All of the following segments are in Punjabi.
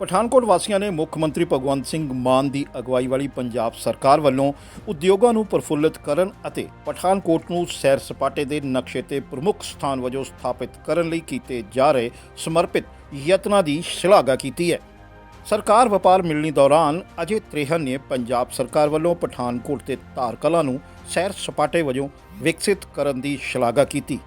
ਪਠਾਨਕੋਟ ਵਾਸੀਆਂ ਨੇ ਮੁੱਖ ਮੰਤਰੀ ਭਗਵੰਤ ਸਿੰਘ ਮਾਨ ਦੀ ਅਗਵਾਈ ਵਾਲੀ ਪੰਜਾਬ ਸਰਕਾਰ ਵੱਲੋਂ ਉਦਯੋਗਾਂ ਨੂੰ ਪ੍ਰਫੁੱਲਤ ਕਰਨ ਅਤੇ ਪਠਾਨਕੋਟ ਨੂੰ ਸੈਰ ਸਪਾਟੇ ਦੇ ਨਕਸ਼ੇ ਤੇ ਪ੍ਰਮੁੱਖ ਸਥਾਨ ਵਜੋਂ ਸਥਾਪਿਤ ਕਰਨ ਲਈ ਕੀਤੇ ਜਾ ਰਹੇ ਸਮਰਪਿਤ ਯਤਨਾਂ ਦੀ ਸ਼ਲਾਘਾ ਕੀਤੀ ਹੈ। ਸਰਕਾਰ ਵਪਾਰ ਮਿਲਣੀ ਦੌਰਾਨ ਅਜੇ ਤ੍ਰੇਹਨ ਨੇ ਪੰਜਾਬ ਸਰਕਾਰ ਵੱਲੋਂ ਪਠਾਨਕੋਟ ਤੇ ਧਾਰਕਲਾ ਨੂੰ ਸੈਰ ਸਪਾਟੇ ਵਜੋਂ ਵਿਕਸਿਤ ਕਰਨ ਦੀ ਸ਼ਲਾਘਾ ਕੀਤੀ।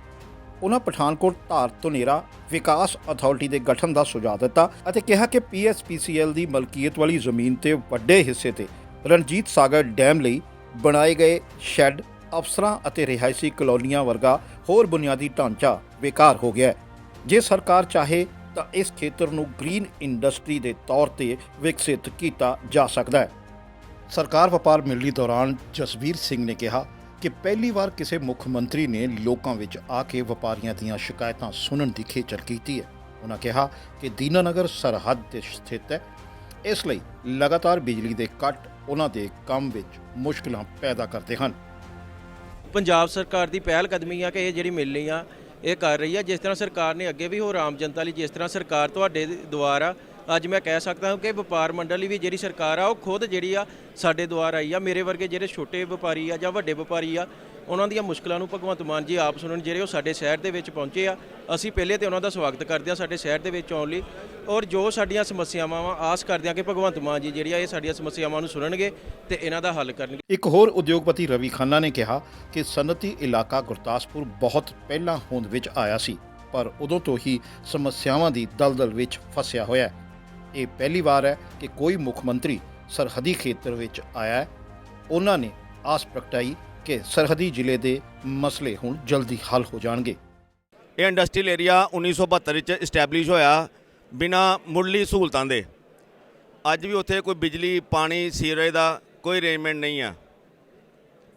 ਉਹਨਾਂ ਪਠਾਨਕੋਟ ਧਾਰ ਧੁਨੇਰਾ ਵਿਕਾਸ ਅਥਾਰਟੀ ਦੇ ਗਠਨ ਦਾ ਸੁਝਾਅ ਦਿੱਤਾ ਅਤੇ ਕਿਹਾ ਕਿ ਪੀਐਸਪੀਸੀਐਲ ਦੀ ਮਲਕੀਅਤ ਵਾਲੀ ਜ਼ਮੀਨ ਤੇ ਵੱਡੇ ਹਿੱਸੇ ਤੇ ਰਣਜੀਤ ਸਾਗਰ ਡੈਮ ਲਈ ਬਣਾਏ ਗਏ ਸ਼ੈੱਡ, ਅਫਸਰਾਂ ਅਤੇ ਰਿਹਾਇਸ਼ੀ ਕਲੋਨੀਆਂ ਵਰਗਾ ਹੋਰ ਬੁਨਿਆਦੀ ਢਾਂਚਾ ਬੇਕਾਰ ਹੋ ਗਿਆ ਜੇ ਸਰਕਾਰ ਚਾਹੇ ਤਾਂ ਇਸ ਖੇਤਰ ਨੂੰ ਗ੍ਰੀਨ ਇੰਡਸਟਰੀ ਦੇ ਤੌਰ ਤੇ ਵਿਕਸਿਤ ਕੀਤਾ ਜਾ ਸਕਦਾ ਹੈ। ਸਰਕਾਰ ਵਪਾਰ ਮਿਲਣੀ ਦੌਰਾਨ ਜਸਵੀਰ ਸਿੰਘ ਨੇ ਕਿਹਾ ਕਿ ਪਹਿਲੀ ਵਾਰ ਕਿਸੇ ਮੁੱਖ ਮੰਤਰੀ ਨੇ ਲੋਕਾਂ ਵਿੱਚ ਆ ਕੇ ਵਪਾਰੀਆਂ ਦੀਆਂ ਸ਼ਿਕਾਇਤਾਂ ਸੁਣਨ ਦੀ ਖੇਚਲ ਕੀਤੀ ਹੈ। ਉਹਨਾਂ ਕਿਹਾ ਕਿ ਦੀਨਾਨਗਰ ਸਰਹੱਦ ਤੇ ਸਥਿਤ ਹੈ। ਇਸ ਲਈ ਲਗਾਤਾਰ ਬਿਜਲੀ ਦੇ ਕੱਟ ਉਹਨਾਂ ਦੇ ਕੰਮ ਵਿੱਚ ਮੁਸ਼ਕਲਾਂ ਪੈਦਾ ਕਰਦੇ ਹਨ। ਪੰਜਾਬ ਸਰਕਾਰ ਦੀ ਪਹਿਲ ਕਦਮੀ ਆ ਕਿ ਇਹ ਜਿਹੜੀ ਮਿਲਣੀ ਆ, ਇਹ ਕਰ ਰਹੀ ਆ। ਜਿਸ ਤਰ੍ਹਾਂ ਸਰਕਾਰ ਨੇ ਅੱਗੇ ਵੀ ਹੋਰ ਆਮ ਜਨਤਾ ਲਈ, ਜਿਸ ਤਰ੍ਹਾਂ ਸਰਕਾਰ ਤੁਹਾਡੇ ਦੁਆਰਾ ਅੱਜ ਮੈਂ ਕਹਿ ਸਕਦਾ ਹਾਂ ਕਿ ਵਪਾਰ ਮੰਡਲ ਵੀ ਜਿਹੜੀ ਸਰਕਾਰ ਆ, ਉਹ ਖੁਦ ਜਿਹੜੀ ਆ ਸਾਡੇ ਦੁਆਰ ਆਈ ਆ। ਮੇਰੇ ਵਰਗੇ ਜਿਹੜੇ ਛੋਟੇ ਵਪਾਰੀ ਆ ਜਾਂ ਵੱਡੇ ਵਪਾਰੀ ਆ, ਉਹਨਾਂ ਦੀਆਂ ਮੁਸ਼ਕਲਾਂ ਨੂੰ ਭਗਵੰਤ ਮਾਨ ਜੀ ਆਪ ਸੁਣਨ, ਜਿਹੜੇ ਉਹ ਸਾਡੇ ਸ਼ਹਿਰ ਦੇ ਵਿੱਚ ਪਹੁੰਚੇ ਆ। ਅਸੀਂ ਪਹਿਲੇ ਤੇ ਉਹਨਾਂ ਦਾ ਸਵਾਗਤ ਕਰਦੇ ਹਾਂ ਸਾਡੇ ਸ਼ਹਿਰ ਦੇ ਵਿੱਚ ਆਉਣ ਲਈ। ਔਰ ਜੋ ਸਾਡੀਆਂ ਸਮੱਸਿਆਵਾਂ ਵਾ, ਆਸ ਕਰਦੇ ਹਾਂ ਕਿ ਭਗਵੰਤ ਮਾਨ ਜੀ ਜਿਹੜੀ ਆ, ਇਹ ਸਾਡੀਆਂ ਸਮੱਸਿਆਵਾਂ ਨੂੰ ਸੁਣਨਗੇ ਤੇ ਇਹਨਾਂ ਦਾ ਹੱਲ ਕਰਨਗੇ। ਇੱਕ ਹੋਰ ਉਦਯੋਗਪਤੀ ਰਵੀ ਖੰਨਾ ਨੇ ਕਿਹਾ ਕਿ ਸਨਅਤੀ ਇਲਾਕਾ ਗੁਰਦਾਸਪੁਰ ਬਹੁਤ ਪਹਿਲਾਂ ਹੋਂਦ ਵਿੱਚ ਆਇਆ ਸੀ, ਪਰ ਉਦੋਂ ਤੋਂ ਹੀ ਸਮੱਸਿਆਵਾਂ ਦੀ ਦਲਦਲ ਵਿੱਚ ਫਸਿਆ ਹੋਇਆ ਹੈ। ਇਹ ਪਹਿਲੀ ਵਾਰ ਹੈ ਕਿ ਕੋਈ ਮੁੱਖ ਮੰਤਰੀ ਸਰਹੱਦੀ ਖੇਤਰ ਵਿੱਚ ਆਇਆ ਹੈ। ਉਹਨਾਂ ਨੇ ਆਸ ਪ੍ਰਗਟਾਈ ਕਿ ਸਰਹੱਦੀ ਜ਼ਿਲ੍ਹੇ ਦੇ ਮਸਲੇ ਹੁਣ ਜਲਦੀ ਹੱਲ ਹੋ ਜਾਣਗੇ। ਇਹ ਇੰਡਸਟਰੀਅਲ ਏਰੀਆ 1972 ਵਿੱਚ ਇਸਟੈਬਲਿਸ਼ ਹੋਇਆ ਬਿਨਾ ਮੁੱਢਲੀ ਸਹੂਲਤਾਂ ਦੇ। ਅੱਜ ਵੀ ਉੱਥੇ ਕੋਈ ਬਿਜਲੀ, ਪਾਣੀ, ਸੀਵਰੇਜ ਦਾ ਕੋਈ ਅਰੇਂਜਮੈਂਟ ਨਹੀਂ ਆ।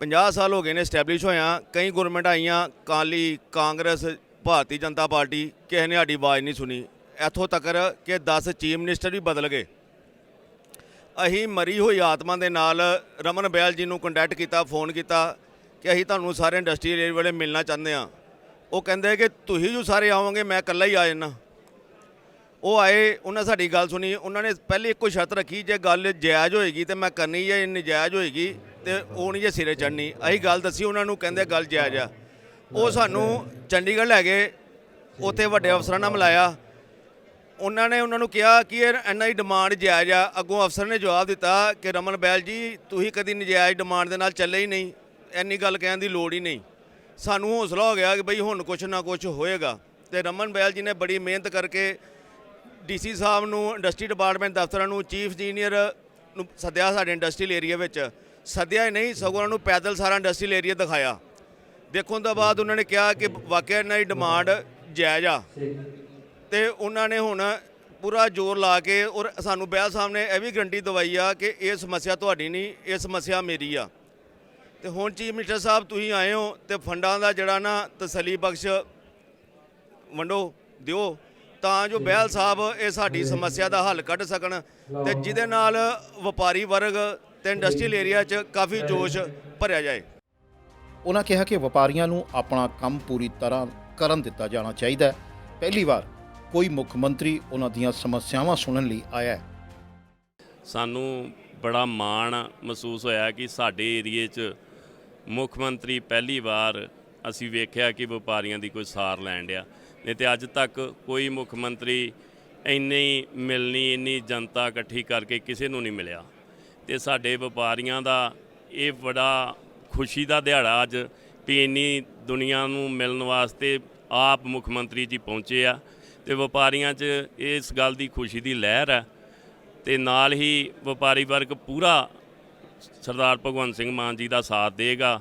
50 ਸਾਲ ਹੋ ਗਏ ਨੇ ਇਸਟੈਬਲਿਸ਼ ਹੋਇਆ, ਕਈ ਗਵਰਨਮੈਂਟ ਆਈਆਂ, ਕਾਲੀ ਕਾਂਗਰਸ, ਭਾਰਤੀ ਜਨਤਾ ਪਾਰਟੀ, ਕਿਸੇ ਨੇ ਸਾਡੀ ਆਵਾਜ਼ ਨਹੀਂ ਸੁਣੀ। ਇੱਥੋਂ ਤੱਕ ਕਿ 10 ਚੀਫ ਮਿਨਿਸਟਰ ਵੀ ਬਦਲ ਗਏ। ਅਸੀਂ ਮਰੀ ਹੋਈ ਆਤਮਾ ਦੇ ਨਾਲ ਰਮਨ ਬੈਲ ਜੀ ਨੂੰ ਕੰਟੈਕਟ ਕੀਤਾ ਫੋਨ ਕੀਤਾ ਕਿ ਅਸੀਂ ਤੁਹਾਨੂੰ ਸਾਰੇ ਇੰਡਸਟਰੀਅਲ ਏਰੀਆ ਵਾਲੇ ਮਿਲਣਾ ਚਾਹੁੰਦੇ ਆ ਉਹ ਕਹਿੰਦੇ ਕਿ ਤੁਸੀਂ ਜੋ ਸਾਰੇ ਆਓਗੇ, ਮੈਂ ਇਕੱਲਾ ਹੀ ਆ ਜਾਣਾ ਉਹ ਆਏ, ਉਹਨਾਂ ਸਾਡੀ ਗੱਲ ਸੁਣੀ, ਉਹਨਾਂ ਨੇ ਪਹਿਲੇ ਇੱਕੋ ਸ਼ਰਤ ਰੱਖੀ, ਜੇ ਗੱਲ ਜਾਇਜ਼ ਹੋਏਗੀ ਤੇ ਮੈਂ ਕਰਨੀ ਜੇ ਨਜਾਇਜ਼ ਹੋਏਗੀ ਤੇ ਉਹ ਨਹੀਂ ਜੇ ਸਿਰੇ ਚੜਨੀ ਅਸੀਂ ਗੱਲ ਦੱਸੀ, ਉਹਨਾਂ ਨੂੰ ਕਹਿੰਦੇ ਗੱਲ ਜਾਇਜ਼ ਆ। ਉਹ ਸਾਨੂੰ ਚੰਡੀਗੜ੍ਹ ਲੈ ਗਏ, ਉੱਥੇ ਵੱਡੇ ਅਫਸਰਾਂ ਨਾਲ ਮਿਲਾਇਆ। ਉਹਨਾਂ ਨੇ ਉਹਨਾਂ ਨੂੰ ਕਿਹਾ ਕਿ ਇਹ ਇਹਨਾਂ ਦੀ ਡਿਮਾਂਡ ਜਾਇਜ਼ ਆ। ਅੱਗੋਂ ਅਫਸਰ ਨੇ ਜਵਾਬ ਦਿੱਤਾ ਕਿ ਰਮਨ ਬੈਲ ਜੀ, ਤੁਸੀਂ ਕਦੀ ਨਜਾਇਜ਼ ਡਿਮਾਂਡ ਦੇ ਨਾਲ ਚੱਲੇ ਹੀ ਨਹੀਂ। ਇੰਨੀ ਗੱਲ ਕਹਿਣ ਦੀ ਲੋੜ ਹੀ ਨਹੀਂ। ਸਾਨੂੰ ਹੌਸਲਾ ਹੋ ਗਿਆ ਕਿ ਬਈ ਹੁਣ ਕੁਛ ਨਾ ਕੁਛ ਹੋਏਗਾ। ਤੇ ਰਮਨ ਬੈਲ ਜੀ ਨੇ ਬੜੀ ਮਿਹਨਤ ਕਰਕੇ ਡੀਸੀ ਸਾਹਿਬ ਨੂੰ, ਇੰਡਸਟਰੀ ਡਿਪਾਰਟਮੈਂਟ ਦਫ਼ਤਰਾਂ ਨੂੰ, ਚੀਫ ਇੰਜੀਨੀਅਰ ਨੂੰ ਸੱਦਿਆ ਸਾਡੇ ਇੰਡਸਟਰੀਅਲ ਏਰੀਆ ਵਿੱਚ। ਸੱਦਿਆ ਹੀ ਨਹੀਂ, ਸਗੋਂ ਉਹਨਾਂ ਨੂੰ ਪੈਦਲ ਸਾਰਾ ਇੰਡਸਟਰੀਅਲ ਏਰੀਆ ਦਿਖਾਇਆ। ਦੇਖਣ ਤੋਂ ਬਾਅਦ ਉਹਨਾਂ ਨੇ ਕਿਹਾ ਕਿ ਵਾਕਿਆ ਇਹਨਾਂ ਦੀ ਡਿਮਾਂਡ ਜਾਇਜ਼ ਆ। ਤੇ ਉਹਨਾਂ ਨੇ ਹੁਣ ਪੂਰਾ ਜ਼ੋਰ ਲਾ ਕੇ ਔਰ ਸਾਨੂੰ ਬੈਲ ਸਾਹਿਬ ਨੇ ਇਹ ਵੀ ਗਰੰਟੀ ਦਵਾਈ ਆ ਕਿ ਇਹ ਸਮੱਸਿਆ ਤੁਹਾਡੀ ਨਹੀਂ, ਇਹ ਸਮੱਸਿਆ ਮੇਰੀ ਆ। ਤੇ ਹੁਣ ਚੀਫ ਮਿਨਿਸਟਰ ਸਾਹਿਬ ਤੁਸੀਂ ਆਏ ਹੋ ਤੇ ਫੰਡਾਂ ਦਾ ਜਿਹੜਾ ਨਾ ਤਸੱਲੀ ਬਖਸ਼ ਵੰਡੋ, ਦਿਓ, ਤਾਂ ਜੋ ਬਹਿਲ ਸਾਹਿਬ ਇਹ ਸਾਡੀ ਸਮੱਸਿਆ ਦਾ ਹੱਲ ਕੱਢ ਸਕਣ ਤੇ ਜਿਹਦੇ ਨਾਲ ਵਪਾਰੀ ਵਰਗ ਤੇ ਇੰਡਸਟਰੀਅਲ ਏਰੀਆ 'ਚ ਕਾਫੀ ਜੋਸ਼ ਭਰਿਆ ਜਾਏ। ਉਹਨਾਂ ਕਿਹਾ ਕਿ ਵਪਾਰੀਆਂ ਨੂੰ ਆਪਣਾ ਕੰਮ ਪੂਰੀ ਤਰ੍ਹਾਂ ਕਰਨ ਦਿੱਤਾ ਜਾਣਾ ਚਾਹੀਦਾ ਹੈ। ਪਹਿਲੀ ਵਾਰ ਕੋਈ ਮੁੱਖ ਮੰਤਰੀ ਉਹਨਾਂ ਦੀਆਂ ਸਮੱਸਿਆਵਾਂ ਸੁਣਨ ਲਈ ਆਇਆ ਹੈ। ਸਾਨੂੰ ਬੜਾ ਮਾਣ ਮਹਿਸੂਸ ਹੋਇਆ ਕਿ ਸਾਡੇ ਏਰੀਏ 'ਚ ਮੁੱਖ ਮੰਤਰੀ ਪਹਿਲੀ ਵਾਰ ਅਸੀਂ ਵੇਖਿਆ ਕਿ ਵਪਾਰੀਆਂ ਦੀ ਕੋਈ ਸਾਰ ਲੈਣ ਡਿਆ। ਨਹੀਂ ਤੇ ਅੱਜ ਤੱਕ ਕੋਈ ਮੁੱਖ ਮੰਤਰੀ ਇੰਨੀ ਮਿਲਣੀ, ਇੰਨੀ ਜਨਤਾ ਇਕੱਠੀ ਕਰਕੇ ਕਿਸੇ ਨੂੰ ਨਹੀਂ ਮਿਲਿਆ। ਤੇ ਸਾਡੇ ਵਪਾਰੀਆਂ ਦਾ ਇਹ ਬੜਾ ਖੁਸ਼ੀ ਦਾ ਦਿਹਾੜਾ ਅੱਜ ਵੀ ਇੰਨੀ ਦੁਨੀਆ ਨੂੰ ਮਿਲਣ ਵਾਸਤੇ ਆਪ ਮੁੱਖ ਮੰਤਰੀ ਜੀ ਪਹੁੰਚੇ ਆ। ਤੇ ਵਪਾਰੀਆਂ 'ਚ ਇਸ ਗੱਲ ਦੀ ਖੁਸ਼ੀ ਦੀ ਲਹਿਰ ਹੈ ਤੇ ਨਾਲ ਹੀ ਵਪਾਰੀ ਵਰਗ ਪੂਰਾ ਸਰਦਾਰ ਭਗਵੰਤ ਸਿੰਘ ਮਾਨ ਜੀ ਦਾ ਸਾਥ ਦੇਗਾ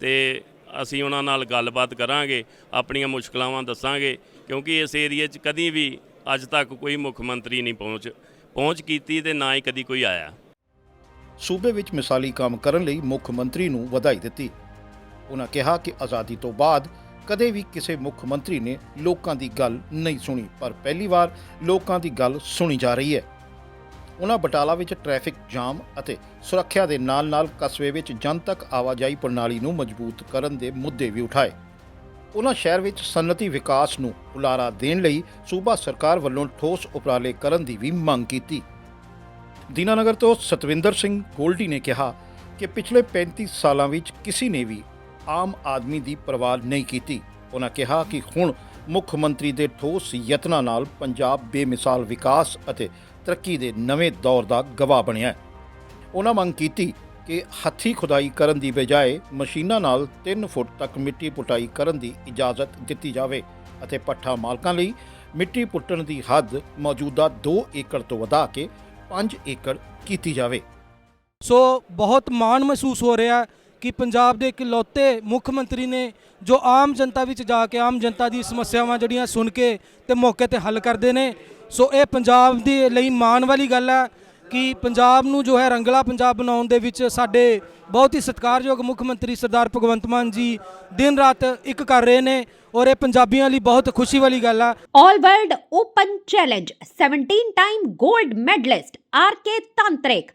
ਤੇ ਅਸੀਂ ਉਹਨਾਂ ਨਾਲ ਗੱਲਬਾਤ ਕਰਾਂਗੇ, ਆਪਣੀਆਂ ਮੁਸ਼ਕਲਾਵਾਂ ਦੱਸਾਂਗੇ, ਕਿਉਂਕਿ ਇਸ ਏਰੀਏ 'ਚ ਕਦੀ ਵੀ ਅੱਜ ਤੱਕ ਕੋਈ ਮੁੱਖ ਮੰਤਰੀ ਨਹੀਂ ਪਹੁੰਚ ਪਹੁੰਚ ਕੀਤੀ ਤੇ ਨਾ ਹੀ ਕਦੀ ਕੋਈ ਆਇਆ। ਸੂਬੇ ਵਿੱਚ ਮਿਸਾਲੀ ਕੰਮ ਕਰਨ ਲਈ ਮੁੱਖ ਮੰਤਰੀ ਨੂੰ ਵਧਾਈ ਦਿੱਤੀ। ਉਹਨਾਂ ਕਿਹਾ ਕਿ ਆਜ਼ਾਦੀ ਤੋਂ ਬਾਅਦ ਕਦੇ ਵੀ ਕਿਸੇ ਮੁੱਖ ਮੰਤਰੀ ਨੇ ਲੋਕਾਂ ਦੀ ਗੱਲ ਨਹੀਂ ਸੁਣੀ, ਪਰ ਪਹਿਲੀ ਵਾਰ ਲੋਕਾਂ ਦੀ ਗੱਲ ਸੁਣੀ ਜਾ ਰਹੀ ਹੈ। ਉਹਨਾਂ ਬਟਾਲਾ ਵਿੱਚ ਟ੍ਰੈਫਿਕ ਜਾਮ ਅਤੇ ਸੁਰੱਖਿਆ ਦੇ ਨਾਲ-ਨਾਲ ਕਸਬੇ ਵਿੱਚ ਜਨਤਕ ਆਵਾਜਾਈ ਪ੍ਰਣਾਲੀ ਨੂੰ ਮਜ਼ਬੂਤ ਕਰਨ ਦੇ ਮੁੱਦੇ ਵੀ ਉਠਾਏ। ਉਹਨਾਂ ਸ਼ਹਿਰ ਵਿੱਚ ਸਨਅਤੀ ਵਿਕਾਸ ਨੂੰ ਉਲਾਰਾ ਦੇਣ ਲਈ ਸੂਬਾ ਸਰਕਾਰ ਵੱਲੋਂ ਠੋਸ ਉਪਰਾਲੇ ਕਰਨ ਦੀ ਵੀ ਮੰਗ ਕੀਤੀ। ਦੀਨਾਨਗਰ ਤੋਂ ਸਤਵਿੰਦਰ ਸਿੰਘ ਗੋਲਡੀ ਨੇ ਕਿਹਾ ਕਿ ਪਿਛਲੇ 35 ਸਾਲਾਂ ਵਿੱਚ ਕਿਸੇ ਨੇ ਵੀ ਆਮ ਆਦਮੀ ਦੀ ਪਰਵਾਹ ਨਹੀਂ ਕੀਤੀ। ਉਹਨਾਂ ਕਿਹਾ ਕਿ ਹੁਣ ਮੁੱਖ ਮੰਤਰੀ ਦੇ ਠੋਸ ਯਤਨਾਂ ਨਾਲ ਪੰਜਾਬ ਬੇਮਿਸਾਲ ਵਿਕਾਸ ਅਤੇ ਤਰੱਕੀ ਦੇ ਨਵੇਂ ਦੌਰ ਦਾ ਗਵਾਹ ਬਣਿਆ ਹੈ। ਉਹਨਾਂ ਮੰਗ ਕੀਤੀ ਕਿ ਹੱਥੀ ਖੁਦਾਈ ਕਰਨ ਦੀ ਬਜਾਏ ਮਸ਼ੀਨਾਂ ਨਾਲ 3 ਫੁੱਟ ਤੱਕ ਮਿੱਟੀ ਪੁਟਾਈ ਕਰਨ ਦੀ ਇਜਾਜ਼ਤ ਦਿੱਤੀ ਜਾਵੇ ਅਤੇ ਪੱਠਾ ਮਾਲਕਾਂ ਲਈ ਮਿੱਟੀ ਪੁੱਟਣ ਦੀ ਹੱਦ ਮੌਜੂਦਾ 2 ਏਕੜ ਤੋਂ ਵਧਾ ਕੇ 5 ਏਕੜ ਕੀਤੀ ਜਾਵੇ। ਸੋ ਬਹੁਤ ਮਾਣ ਮਹਿਸੂਸ ਹੋ ਰਿਹਾ ਕਿ ਪੰਜਾਬ ਦੇ ਇਕਲੌਤੇ ਮੁੱਖ ਮੰਤਰੀ ਨੇ ਜੋ ਆਮ ਜਨਤਾ ਵਿੱਚ ਜਾ ਕੇ ਆਮ ਜਨਤਾ ਦੀ ਸਮੱਸਿਆਵਾਂ ਜਿਹੜੀਆਂ ਸੁਣ ਕੇ ਤੇ ਮੌਕੇ ਤੇ ਹੱਲ ਕਰਦੇ ਨੇ, ਸੋ ਇਹ ਪੰਜਾਬ ਦੇ ਲਈ ਮਾਣ ਵਾਲੀ ਗੱਲ ਹੈ ਕਿ ਪੰਜਾਬ ਨੂੰ ਜੋ ਹੈ ਰੰਗਲਾ ਪੰਜਾਬ ਬਣਾਉਣ ਦੇ ਵਿੱਚ ਸਾਡੇ ਬਹੁਤ ਹੀ ਸਤਿਕਾਰਯੋਗ ਮੁੱਖ ਮੰਤਰੀ ਸਰਦਾਰ ਭਗਵੰਤ ਮਾਨ ਜੀ ਦਿਨ ਰਾਤ ਇੱਕ ਕਰ ਰਹੇ ਨੇ ਔਰ ਇਹ ਪੰਜਾਬੀਆਂ ਲਈ ਬਹੁਤ ਖੁਸ਼ੀ ਵਾਲੀ ਗੱਲ ਆ। All world open Challenge 17 time gold medalist RK Tantrik